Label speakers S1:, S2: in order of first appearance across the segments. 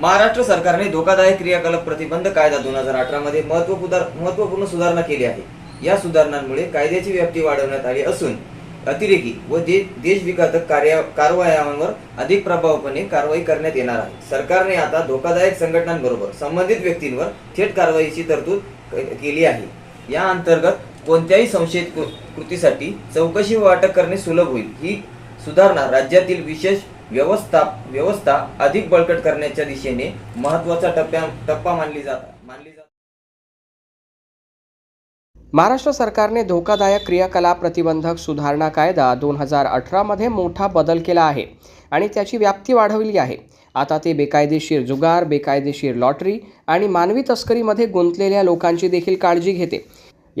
S1: महाराष्ट्र सरकारने धोकादायक क्रियाकलाप प्रतिबंध कायदा दोन हजार अठरा मध्ये महत्त्वपूर्ण सुधारणा केली आहे. या सुधारणांमुळे कायद्याची व्याप्ती वाढवण्यात आली असून अतिरेकी व दे देशविघातक कार्या कारवायांवर अधिक प्रभावपणे कारवाई करण्यात येणार आहे. सरकारने आता धोकादायक संघटनांबरोबर संबंधित व्यक्तींवर थेट कारवाईची तरतूद क- केली आहे. या अंतर्गत कोणत्याही संशयित कृ- कृतीसाठी चौकशी व अटक करणे सुलभ होईल. ही सुधारणा राज्यातील विशेष व्यवस्था व्यवस्था अधिक बळकट करण्याच्या दिशेने महत्त्वाचा टप्प्या टप्पा मानली जात मानली जात.
S2: महाराष्ट्र सरकारने धोकादायक क्रियाकलाप प्रतिबंधक सुधारणा कायदा दोन हजार अठरामध्ये मोठा बदल केला आहे आणि त्याची व्याप्ती वाढवली आहे. आता ते बेकायदेशीर जुगार बेकायदेशीर लॉटरी आणि मानवी तस्करीमध्ये गुंतलेल्या लोकांची देखील काळजी घेते.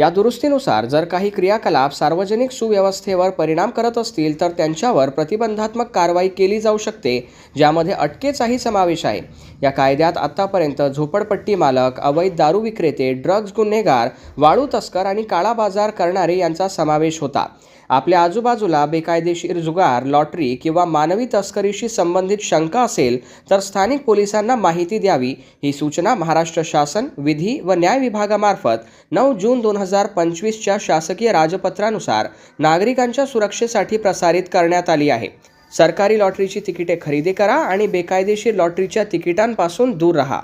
S2: या दुरुस्तीनुसार जर काही क्रियाकलाप सार्वजनिक सुव्यवस्थेवर परिणाम करत असतील तर त्यांच्यावर प्रतिबंधात्मक कारवाई केली जाऊ शकते ज्यामध्ये अटकेचाही समावेश आहे. या कायद्यात आत्तापर्यंत झोपडपट्टी मालक अवैध दारू विक्रेते ड्रग्ज गुन्हेगार वाळू तस्कर आणि काळा बाजार करणारे यांचा समावेश होता. आपल्या आजूबाजूला बेकायदेशीर जुगार लॉटरी किंवा मानवी तस्करीशी संबंधित शंका असेल तर स्थानिक पोलिसांना माहिती द्यावी. ही सूचना महाराष्ट्र शासन विधी व न्याय विभागामार्फत नऊ जून दोन हजार पंचवीसच्या शासकीय राजपत्रानुसार नागरिकांच्या सुरक्षेसाठी प्रसारित करण्यात आली आहे. सरकारी लॉटरीची तिकिटे खरेदी करा आणि बेकायदेशीर लॉटरीच्या तिकिटांपासून दूर राहा.